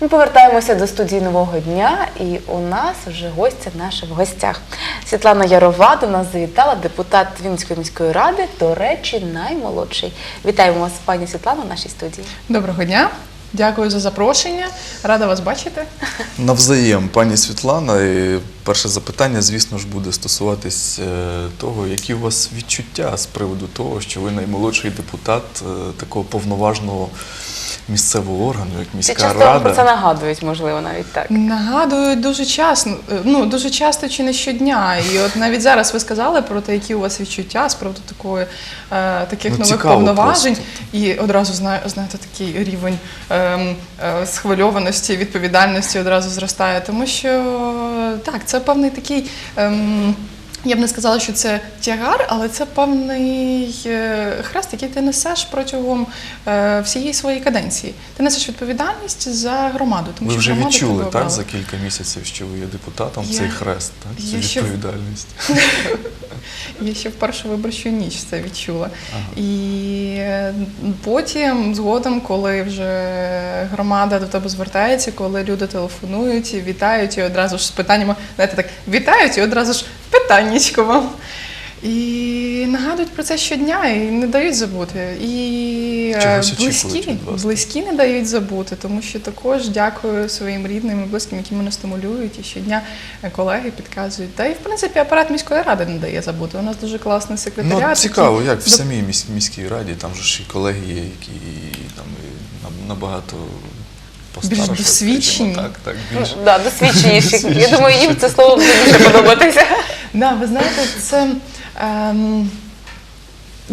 Ми повертаємося до студії нового дня, і у нас вже гостя наша в гостях. Світлана Ярова до нас завітала, депутат Вінницької міської ради, до речі, наймолодший. Вітаємо вас, пані Світлана, в нашій студії. Доброго дня. Дякую за запрошення. Рада вас бачити. Навзаєм, пані Світлана, перше запитання, звісно ж, буде стосуватись е, того, які у вас відчуття з приводу того, що ви наймолодший депутат е, такого повноважного місцевого органу, як Чи міська часто вам рада. про це нагадують, можливо, навіть так. Нагадую дуже часто, ну дуже часто чи не щодня. І от навіть зараз ви сказали про те, які у вас відчуття з приводу такої е, таких Ну, нових повноважень, просто. і одразу знаю, знаєте, такий рівень ем, е, схвильованості, відповідальності одразу зростає, тому що так, це певний такий. Ем, я б не сказала, що це тягар, але це певний е, хрест, який ти несеш протягом е, всієї своєї каденції. Ти несеш відповідальність за громаду. Тому Ви що вже відчули так за кілька місяців, що ви є депутатом Я- цей хрест, так? Цю відповідальність. Я ще в першу виборчу ніч це відчула. І потім, згодом, коли вже громада до тебе звертається, коли люди телефонують, і вітають, і одразу ж з питаннями, знаєте, так, вітають і одразу ж питаннячко вам. І нагадують про це щодня і не дають забути. І е, Чогось близькі, вас. близькі не дають забути, тому що також дякую своїм рідним і близьким, які мене стимулюють. І щодня е, колеги підказують. Та і в принципі апарат міської ради не дає забути. У нас дуже класний секретаріат. Ну, цікаво, як в самій місь- міській раді, там же ж і колеги є, які там і постарше, Більш досвідчені. скажімо Так, так, більш Ну, да, досвідченіші. Я думаю, їм це слово буде більше подобатися. Да, ви знаєте, це. Ем...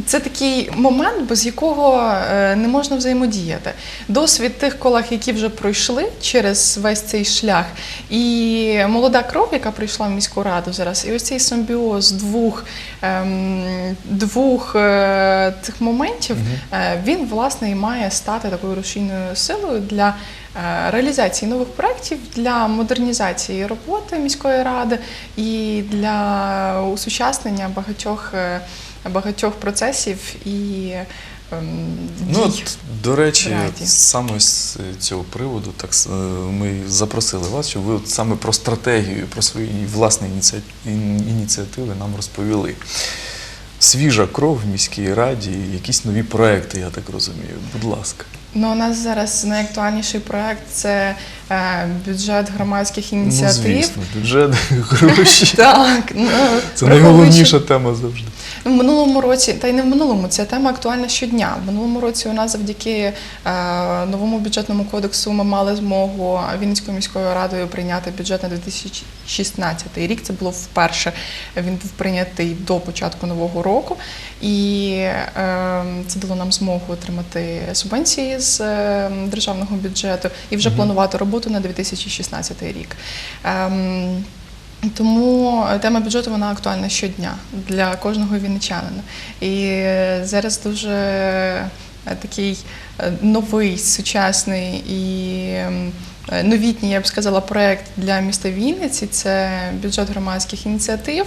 Це такий момент, без якого е, не можна взаємодіяти. Досвід тих колег, які вже пройшли через весь цей шлях, і молода кров, яка прийшла в міську раду зараз, і ось цей симбіоз двох, ем, двох е, цих моментів, е, він власне і має стати такою рушійною силою для е, реалізації нових проєктів, для модернізації роботи міської ради і для усучаснення багатьох. е, багатьох процесів і ем, Ну, от, до речі, саме з цього приводу, так е, ми запросили вас, щоб ви от саме про стратегію, про свої власні ініці- ініціативи нам розповіли. Свіжа кров в міській раді, якісь нові проекти, я так розумію. Будь ласка. Ну, у нас зараз найактуальніший проект це е, бюджет громадських Ну, ініціатив. звісно, бюджет, гроші. Так, ну, Це найголовніша тема завжди. Ну, В минулому році, та й не в минулому, ця тема актуальна щодня. В минулому році у нас завдяки е, новому бюджетному кодексу ми мали змогу Вінницькою міською радою прийняти бюджет на 2016 рік. Це було вперше. Він був прийнятий до початку нового року, і е, це дало нам змогу отримати субвенції з е, державного бюджету і вже планувати роботу на 2016 рік. Ем, тому тема бюджету вона актуальна щодня для кожного вінничанина. І зараз дуже такий е, новий, сучасний і ем, новітній, я б сказала, проект для міста Вінниці це бюджет громадських ініціатив.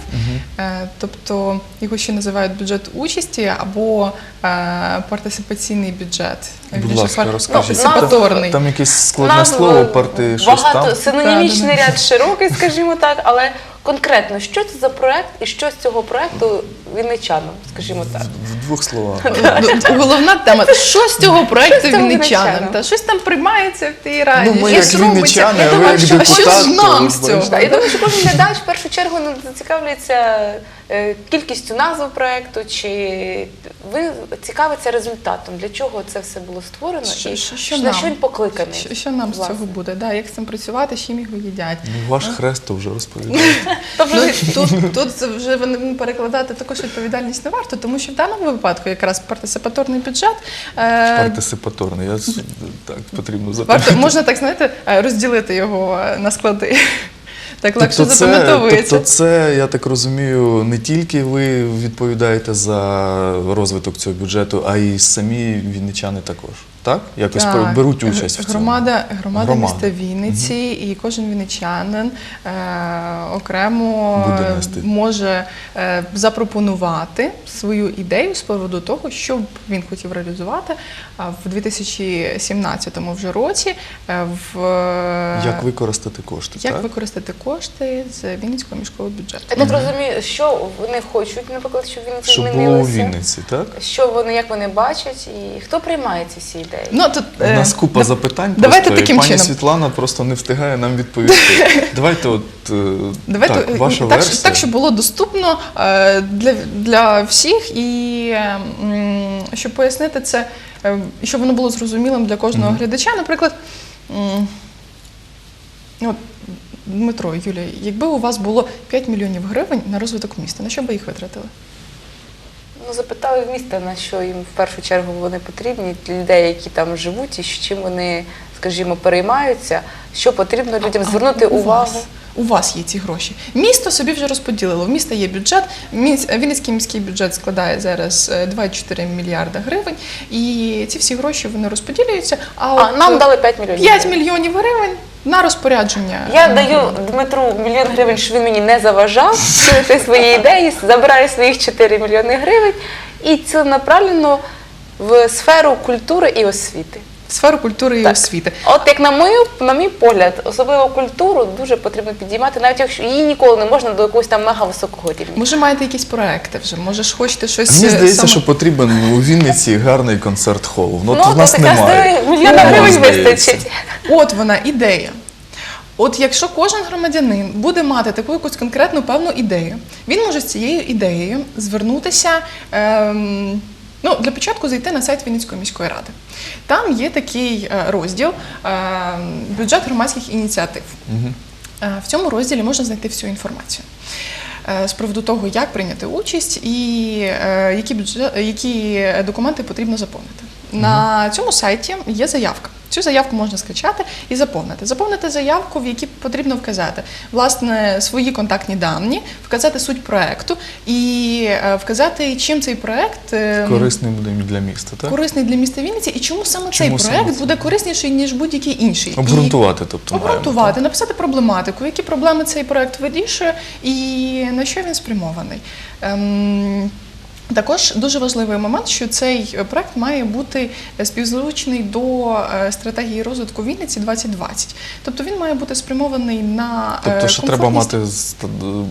Е, Тобто його ще називають бюджет участі або е, партисипаційний бюджет. Будь ласка, пар- розкажіть. ну, Там якесь складне Назва слово, парти, щось багато там. синонімічний ряд широкий, скажімо так, але конкретно, що це за проект і що з цього проекту вінничанам, скажімо так. В двох словах. Ну, Головна тема. Що з цього проекту вінничанам? Та щось там приймається в тій раді, Ну, ми як вінничани, Я а ви думаю, як що, а що депутат, нам з цього? я думаю, що кожен глядач в першу чергу не зацікавлюється кількістю назв проекту, чи ви цікавиться результатом, для чого це все було створено Що- і що- що на нам? що він покликаний. Що, що нам з цього буде? Да, як з цим працювати, з чим його їдять? Ну, ваш хрест то вже розповідає. Тобто Ну, тут, тут вже вони перекладати також відповідальність не варто, тому що в даному випадку якраз партисипаторний бюджет е, Партисипаторний. Я так потрібно запитати. можна так знаєте е, розділити його е, на склади. Так легше Тобто запам'ятовується. тобто це, я так розумію, не тільки ви відповідаєте за розвиток цього бюджету, а й самі вінничани також. Так? Якось Так. беруть участь в цьому. Громада, громада, Громада. міста Вінниці і кожен вінничанин е, окремо е, може е, запропонувати свою ідею з приводу того, що б він хотів реалізувати а, в 2017 вже році. е, В Як використати кошти, як так? використати кошти з Вінницького міського бюджету. Я так розумію, що вони хочуть, наприклад, щоб Вінниці Щоб було у. Вінниці, так? Що вони, як вони бачать, і хто приймає ці всі ідеї? Ну, тут, У нас е, купа да- запитань. давайте просто, і таким пані чином. Світлана просто не встигає нам відповісти. Давайте, от е, Давайте так, е, ваша так, версія. так, щоб було доступно е, для, для всіх, і е, м, щоб пояснити це, е, щоб воно було зрозумілим для кожного Мгм. глядача. Наприклад, м, от, Дмитро, Юлія, якби у вас було 5 мільйонів гривень на розвиток міста, на що би їх витратили? Ну, запитали в міста, на що їм в першу чергу вони потрібні, людей, які там живуть, і чим вони, скажімо, переймаються, що потрібно людям звернути у увагу. Вас, у вас є ці гроші. Місто собі вже розподілило. В міста є бюджет. Вінницький міський бюджет складає зараз е, 2,4 мільярда гривень, і ці всі гроші вони розподілюються. А, А от, нам е, дали 5 мільйонів. 5 мільйонів гривень на розпорядження. Я даю Дмитру мільйон гривень, щоб він мені не заважав втілити свої ідеї, забираю своїх 4 мільйони гривень і ціленаправленно в сферу культури і освіти. в сферу культури і Так. освіти. От як на мою, на мій погляд, особливо культуру дуже потрібно підіймати, навіть якщо її ніколи не можна до якогось там мега високого рівня. Може, маєте якісь проекти вже? Може ж хочете щось. Мені е, здається, саме- що потрібен у Вінниці гарний концерт-хол. Ну, Ну, от в нас немає. мільйона гривень вистачить. От вона ідея. От якщо кожен громадянин буде мати таку якусь конкретну певну ідею, він може з цією ідеєю звернутися. Ем, ну, для початку зайти на сайт Вінницької міської ради. Там є такий е, розділ ем, бюджет громадських ініціатив. Е, В цьому розділі можна знайти всю інформацію. е, З приводу того, як прийняти участь і які, бюджет, які документи потрібно заповнити. На цьому сайті є заявка. Цю заявку можна скачати і заповнити. Заповнити заявку, в якій потрібно вказати власне свої контактні дані, вказати суть проекту і е, вказати, чим цей проект е, Корисним буде для міста, так? корисний для міста Вінниці і чому саме Чому цей проект буде корисніший ніж будь-який інший. Обґрунтувати, тобто Обґрунтувати, так? написати проблематику, які проблеми цей проект вирішує і на що він спрямований. Ем, також дуже важливий момент, що цей проект має бути співзвучний до е, стратегії розвитку Вінниці 2020. Тобто він має бути спрямований на Тобто, е, що треба мати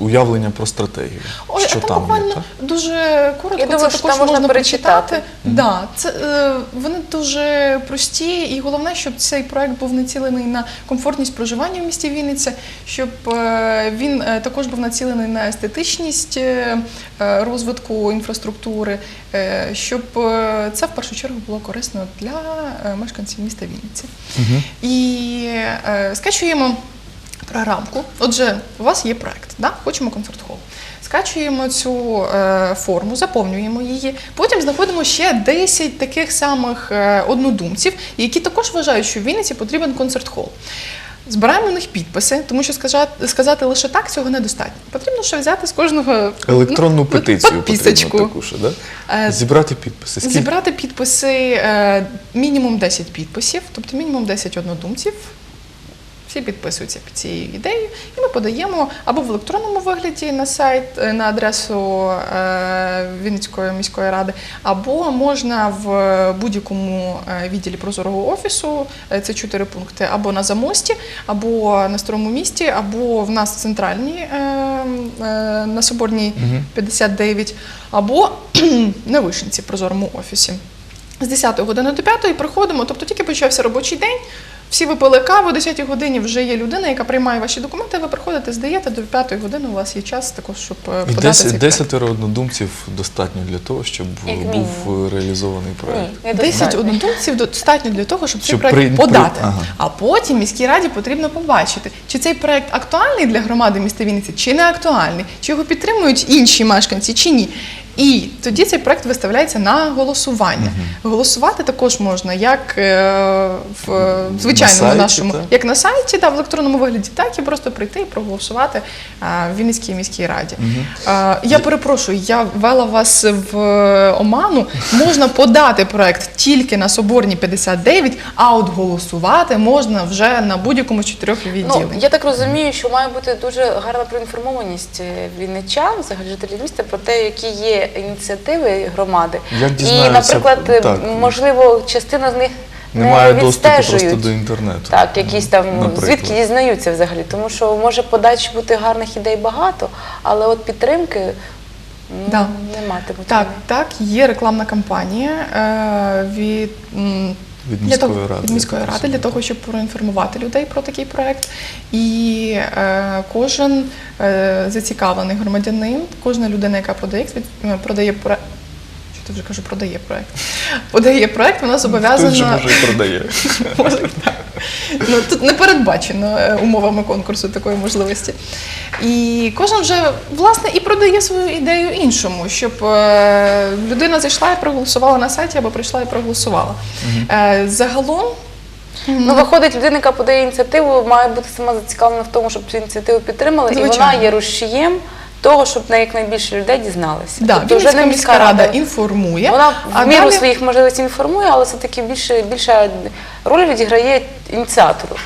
уявлення про стратегію. Ой, що а там там буквально є, так? дуже коротко. Я думаю, це також можна можна перечитати. прочитати. Да, це е, вони дуже прості, і головне, щоб цей проект був націлений на комфортність проживання в місті Вінниця, щоб е, він е, також був націлений на естетичність е, е, розвитку інфраструктури, е, щоб е, це в першу чергу було корисно для е, мешканців міста Вінниці. Мгм. І скачуємо програмку. Отже, у вас є проект, да? хочемо концерт-хол. Скачуємо цю е, форму, заповнюємо її. Потім знаходимо ще 10 таких самих е, однодумців, які також вважають, що в Вінниці потрібен концерт-хол. Збираємо у них підписи, тому що сказати, сказати лише так цього недостатньо. Потрібно ще взяти з кожного Електронну ну, петицію потрібно таку ще, да? Е, Зібрати підписи. Скільки? Зібрати підписи е, мінімум 10 підписів, тобто мінімум 10 однодумців. Всі підписуються під цією ідеєю, і ми подаємо або в електронному вигляді на сайт е, на адресу е, Вінницької міської ради, або можна в будь-якому е, відділі прозорого офісу. Це чотири пункти, або на замості, або на старому місті, або в нас в центральній е, на Соборній Мгм. 59, або на вишенці в прозорому офісі. З 10 години до 5 приходимо, тобто тільки почався робочий день. Всі випили каву, о 10 годині вже є людина, яка приймає ваші документи. Ви приходите, здаєте до 5 години. У вас є час також, щоб е, І подати цей 10, проект. 10 однодумців достатньо для того, щоб Як був мінімум. реалізований проект. Ні, 10 недостатньо. однодумців достатньо для того, щоб, Щоб цей проект при- при- подати. ага. А потім міській раді потрібно побачити, чи цей проект актуальний для громади міста Вінниці, чи не актуальний, чи його підтримують інші мешканці, чи ні. І тоді цей проект виставляється на голосування. Голосувати також можна як е, в е, звичайному сайті, нашому, так? як на сайті, да, в електронному вигляді, так і просто прийти і проголосувати а, в Вінницькій міській раді. А, я перепрошую, я ввела вас в е, оману. Можна подати проект тільки на Соборній 59, а от голосувати можна вже на будь-якому з чотирьох Ну, я так розумію, що має бути дуже гарна проінформованість е, вінничан, взагалі жителів міста про те, які є ініціативи громади. Як І, дізнаються, наприклад, так. можливо, частина з них Немає не доступу відстежують. просто до інтернету. Так, якісь там Наприклад. звідки дізнаються взагалі, тому що може подач бути гарних ідей багато, але от підтримки м, Да. не матимуть. Так, вони. так, є рекламна кампанія е, від. м, Від для міської того, ради, від міської ради для того, щоб проінформувати людей про такий проект. І е, кожен е, зацікавлений громадянин, кожна людина, яка продає е, продає проект. Ти вже кажу, продає проект. Подає проект, вона зобов'язана. може і продає. Може, так. Ну, тут не передбачено е, умовами конкурсу такої можливості. І кожен вже власне і продає свою ідею іншому, щоб е, людина зайшла і проголосувала на сайті або прийшла і проголосувала. Е, Загалом. Ну, виходить, людина, яка подає ініціативу, має бути сама зацікавлена в тому, щоб цю ініціативу підтримали, і вона є рушієм того, щоб на якнайбільше людей дізналися. Да, Тобто Вінницька міська рада інформує. Вона а в міру далі- своїх можливостей інформує, але все-таки більше, більша роль відіграє ініціатору.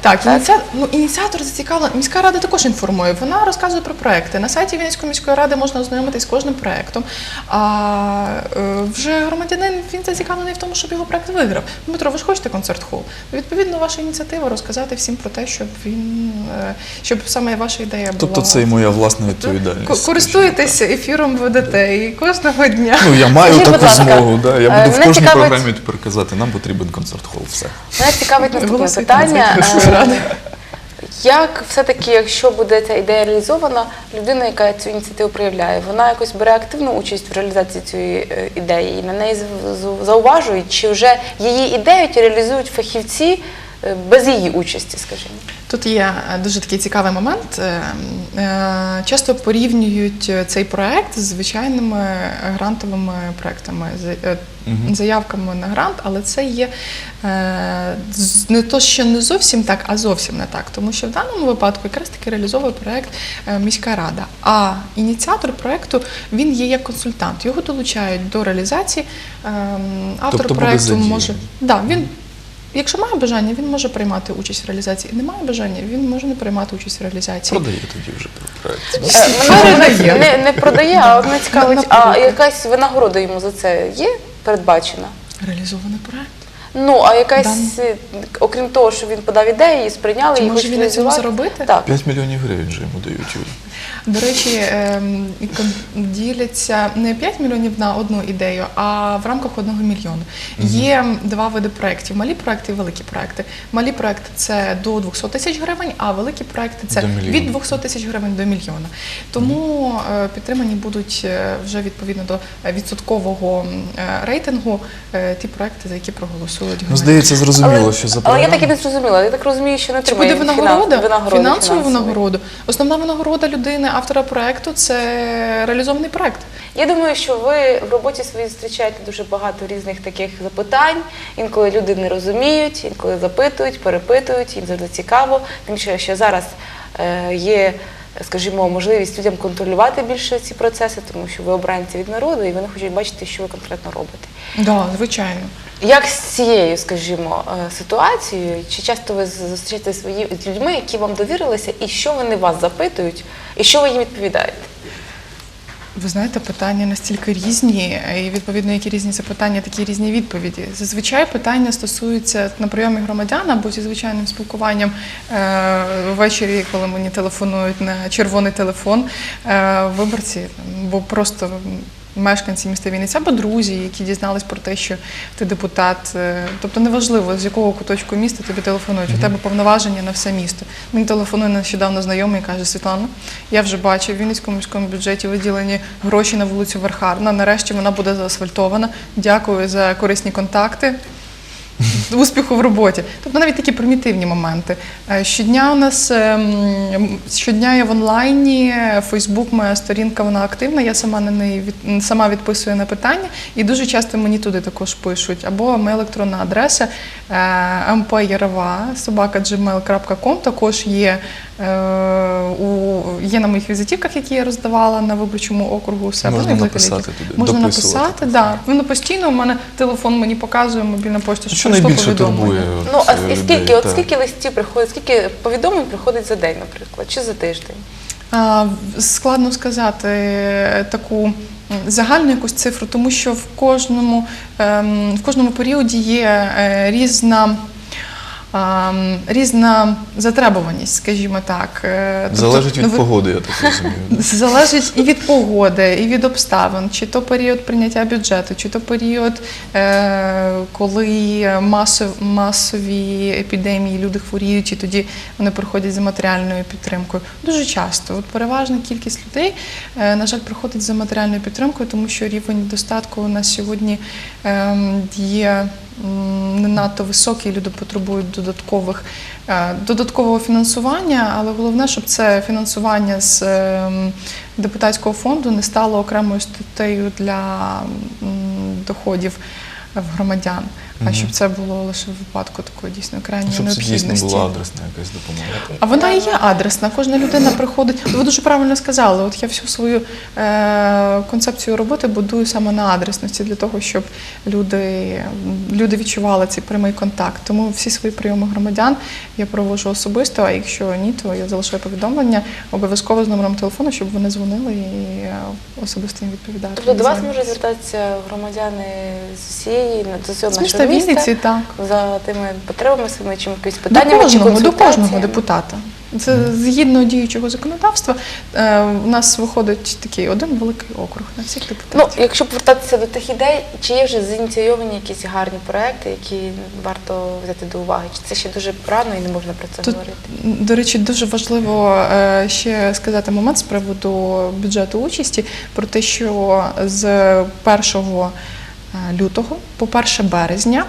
Так, Так? ініціатор, ну, ініціатор зацікавлений. Міська рада також інформує. Вона розказує про проекти. На сайті Вінницької міської ради можна ознайомитись з кожним проектом. А е, вже громадянин він зацікавлений в тому, щоб його проект виграв. Дмитро, ви ж хочете концерт хол? Відповідно, ваша ініціатива розказати всім про те, щоб він е, щоб саме ваша ідея була. Тобто це і моя власна відповідальність. Ко- користуєтеся ефіром ведете і кожного дня. Ну, я маю Скажіть, таку змогу, да. я е, буду в кожній цікавить- програмі тепер казати, нам потрібен концерт-хол, все. Мене цікавить наступне питання. Ради. Як все-таки, якщо буде ця ідея реалізована, людина, яка цю ініціативу проявляє, вона якось бере активну участь в реалізації цієї е, ідеї і на неї зауважують, чи вже її ідею реалізують фахівці без її участі, скажімо. Тут є е, дуже такий цікавий момент. Е, е, Часто порівнюють е, цей проект з звичайними грантовими проектами, е, заявками на грант, але це є е, не то, що не зовсім так, а зовсім не так. Тому що в даному випадку якраз таки реалізовує проект е, міська рада. А ініціатор проекту він є як консультант. Його долучають до реалізації. Ем, Автор Тобто проекту може да, він Якщо має бажання, він може приймати участь в реалізації. Немає бажання, він може не приймати участь в реалізації. Продає тоді вже проект. Не, не продає, а от мене цікавить, а якась винагорода йому за це є передбачена? Реалізований проект. Ну, а якась, е, окрім того, що він подав ідеї і сприйняли, Чи може хочуть він на цьому заробити? Так. 5 мільйонів гривень вже йому дають. До речі, ем, діляться не 5 мільйонів на одну ідею, а в рамках одного мільйону. Є два види проєктів: малі проекти і великі проекти. Малі проекти це до 200 тисяч гривень, а великі проекти це від 200 тисяч гривень до мільйона. Тому е, підтримані будуть е, вже відповідно до е, відсоткового рейтингу ті проекти, за які проголосують Ну, громадяни. здається, зрозуміло, що за але я так і не зрозуміла. Я так розумію, що не Чи буде винагорода? Фінансову винагороду. Основна винагорода людини, автора проекту це реалізований проект. Я думаю, що ви в роботі своїй зустрічаєте дуже багато різних таких запитань. Інколи люди не розуміють, інколи запитують, перепитують, їм завжди цікаво. Тим що зараз е, є, скажімо, можливість людям контролювати більше ці процеси, тому що ви обранці від народу, і вони хочуть бачити, що ви конкретно робите. Да, звичайно. Як з цією, скажімо, е, ситуацією, чи часто ви зустрічаєте свої з людьми, які вам довірилися, і що вони вас запитують, і що ви їм відповідаєте? Ви знаєте, питання настільки різні, і відповідно, які різні запитання, такі різні відповіді. Зазвичай питання стосуються на прийомі громадян або зі звичайним спілкуванням е, ввечері, коли мені телефонують на червоний телефон е, виборці, бо просто мешканці міста Вінниця або друзі, які дізнались про те, що ти депутат. Е, Тобто неважливо, з якого куточку міста тобі телефонують. У тебе повноваження на все місто. Мені телефонує нещодавно знайомий і каже: Світлана, я вже бачив в Вінницькому міському бюджеті виділені гроші на вулицю Верхарна. Нарешті вона буде заасфальтована. Дякую за корисні контакти. Успіху в роботі. Тобто навіть такі примітивні моменти. Е, Щодня у нас ем, щодня я в онлайні. Фейсбук, моя сторінка, вона активна. Я сама на неї від сама відписую на питання, і дуже часто мені туди також пишуть. Або моя електронна адреса е, mpярова також є. е, У, є на моїх візитівках, які я роздавала на виборчому округу себе. Можна написати туди, Можна написати, да. Воно постійно у мене телефон мені показує, мобільна пошта, Що прийшло найбільше турбує? Ну, а скільки, от скільки листів приходить, скільки повідомлень приходить за день, наприклад, чи за тиждень? А, Складно сказати е, таку загальну якусь цифру, тому що в кожному, ем, в кожному періоді є е, різна. Різна затребуваність, скажімо так. Е, тобто, Залежить ну, від погоди, я так розумію. Залежить і від погоди, і від обставин, чи то період прийняття бюджету, чи то період, е, коли масові епідемії, люди хворіють, і тоді вони приходять за матеріальною підтримкою. Дуже часто. От переважна кількість людей, е, на жаль, приходить за матеріальною підтримкою, тому що рівень достатку у нас сьогодні ем, є не надто високий, люди потребують додаткових, е, додаткового фінансування, але головне, щоб це фінансування з ем, депутатського фонду не стало окремою статтею для доходів в громадян, а щоб це було лише в випадку такої дійсно крайньої Щоб це дійсно необхідності. була адресна якась допомога. А вона і є адресна. Кожна людина приходить. Ви дуже правильно сказали. От я всю свою е, концепцію роботи будую саме на адресності для того, щоб люди, люди відчували цей прямий контакт. Тому всі свої прийоми громадян я проводжу особисто. А якщо ні, то я залишаю повідомлення обов'язково з номером телефону, щоб вони дзвонили і е, особисто їм відповідати. Тобто до вас можуть звертатися громадяни з усієї з усього нашого міста Вінниці, так. за тими потребами своїми, чи якісь До питаннями, чи кожного, до кожного депутата. Це згідно діючого законодавства. Е, у нас виходить такий один великий округ на всіх Ну, депутатів. якщо повертатися до тих ідей, чи є вже зініційовані якісь гарні проекти, які варто взяти до уваги? Чи це ще дуже рано і не можна про це Тут, говорити? до речі, дуже важливо е, ще сказати момент з приводу бюджету участі про те, що з 1 лютого по 1 березня.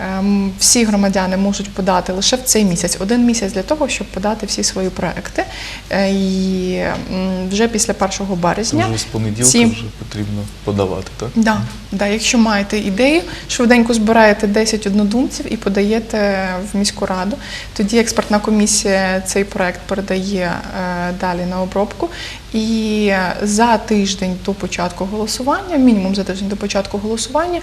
Ем, Всі громадяни можуть подати лише в цей місяць, один місяць для того, щоб подати всі свої проекти. Е, І вже після 1 березня Вже з понеділка ці- вже потрібно подавати, так? Да, да, якщо маєте ідею, швиденько збираєте 10 однодумців і подаєте в міську раду. Тоді експертна комісія цей проект передає е, далі на обробку. І за тиждень до початку голосування, мінімум за тиждень до початку голосування,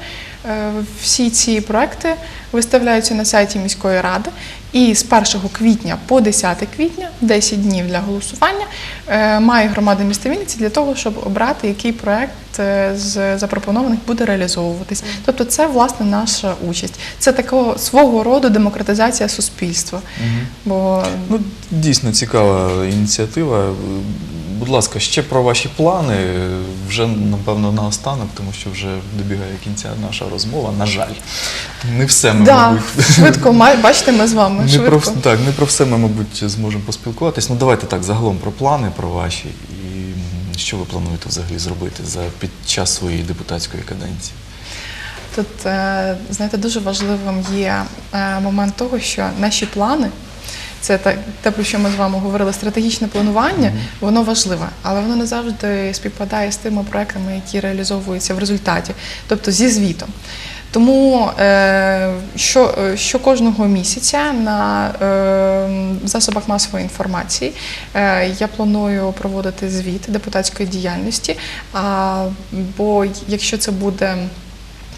е, всі ці проекти виставляються на сайті міської ради. І з 1 квітня по 10 квітня, 10 днів для голосування, е, має громада міста Вінниці для того, щоб обрати, який проект е, з запропонованих буде реалізовуватись. Тобто, це власне наша участь. Це такого свого роду демократизація суспільства. Бо Ну, дійсно цікава ініціатива. Будь ласка, ще про ваші плани. Вже напевно наостанок, тому що вже добігає кінця наша розмова. На жаль, не все ми, да, мабуть. швидко бачите, ми з вами Не швидко. про, так, не про все ми, мабуть, зможемо поспілкуватись. Ну давайте так, загалом про плани, про ваші і що ви плануєте взагалі зробити за під час своєї депутатської каденції. Тут, е, знаєте, дуже важливим є е, момент того, що наші плани. Це те, те, про що ми з вами говорили, стратегічне планування, воно важливе, але воно не завжди співпадає з тими проектами, які реалізовуються в результаті, тобто зі звітом. Тому е, що, що кожного місяця на е, засобах масової інформації е, я планую проводити звіт депутатської діяльності. А, бо якщо це буде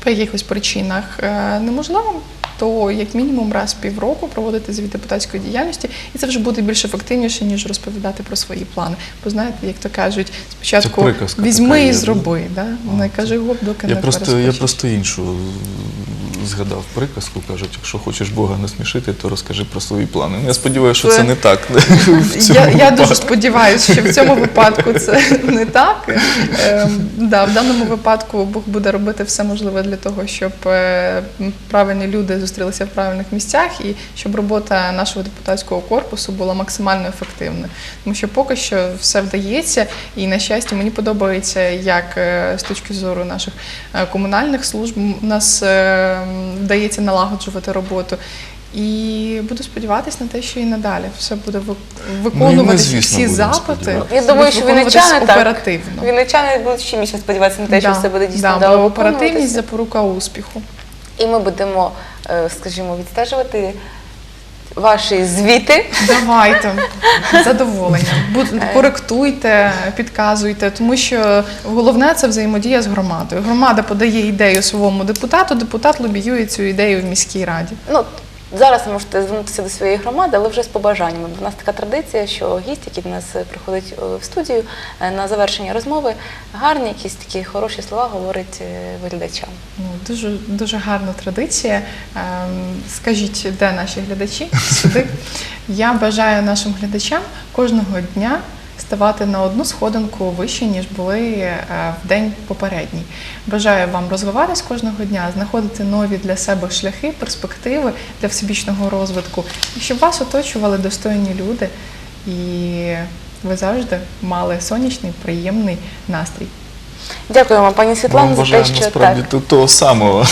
по якихось причинах неможливим, то як мінімум раз в півроку проводити звіт депутатської діяльності, і це вже буде більш ефективніше, ніж розповідати про свої плани. Бо знаєте, як то кажуть, спочатку візьми і зроби. Да? Не кажи гоп, доки Я не просто, я просто іншу згадав приказку, кажуть, якщо хочеш Бога насмішити, то розкажи про свої плани. Я сподіваюся, що Це- це не так. Я, я дуже сподіваюся, що в цьому випадку це не так. Ем, да, в даному випадку Бог буде робити все можливе для того, щоб е, правильні люди зустрілися в правильних місцях і щоб робота нашого депутатського корпусу була максимально ефективною. Тому що поки що все вдається, і на щастя, мені подобається, як е, з точки зору наших е, комунальних служб у нас. Вдається налагоджувати роботу. І буду сподіватися на те, що і надалі все буде виконуватися виконувати всі запити. Я думаю, що виконуватись оперативно. так. Вінничани будуть ще більше сподіватися на те, що все буде дійсно да, оперативність запорука успіху. І ми будемо, е, скажімо, відстежувати ваші звіти. Давайте з задоволенням. Коректуйте, підказуйте, тому що головне це взаємодія з громадою. Громада подає ідею своєму депутату, депутат лобіює цю ідею в міській раді. Ну, зараз ви можете звернутися до своєї громади, але вже з побажаннями. У нас така традиція, що гість, який до нас е, приходить е, в студію, е, на завершення розмови гарні, якісь такі хороші слова говорить е, глядачам. Ну, дуже, дуже гарна традиція. Ем, Скажіть, де наші глядачі? Сюди. Я бажаю нашим глядачам кожного дня ставати на одну сходинку вище, ніж були е, в день попередній. Бажаю вам розвиватись кожного дня, знаходити нові для себе шляхи, перспективи для всебічного розвитку, і щоб вас оточували достойні люди, і ви завжди мали сонячний, приємний настрій. Дякую вам, пані Світлано, за те, що так то- того самого.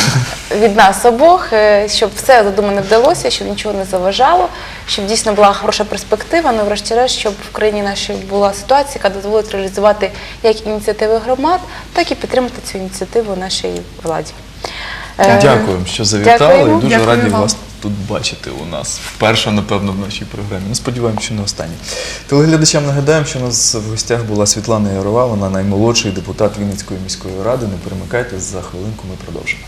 від нас обох, е, щоб все задумане вдалося, щоб нічого не заважало, щоб дійсно була хороша перспектива. Ну, врешті-решт, щоб в країні нашій була ситуація, яка дозволить реалізувати як ініціативи громад, так і підтримати цю ініціативу нашій владі. Е, Дякуємо, що завітали. дякуємо. І дуже Дякую раді вам. вас тут бачити у нас. Вперше, напевно, в нашій програмі. Ну, сподіваємося, що не останній. Телеглядачам нагадаємо, що у нас в гостях була Світлана Ярова, вона наймолодший депутат Вінницької міської ради. Не перемикайте, за хвилинку ми продовжимо.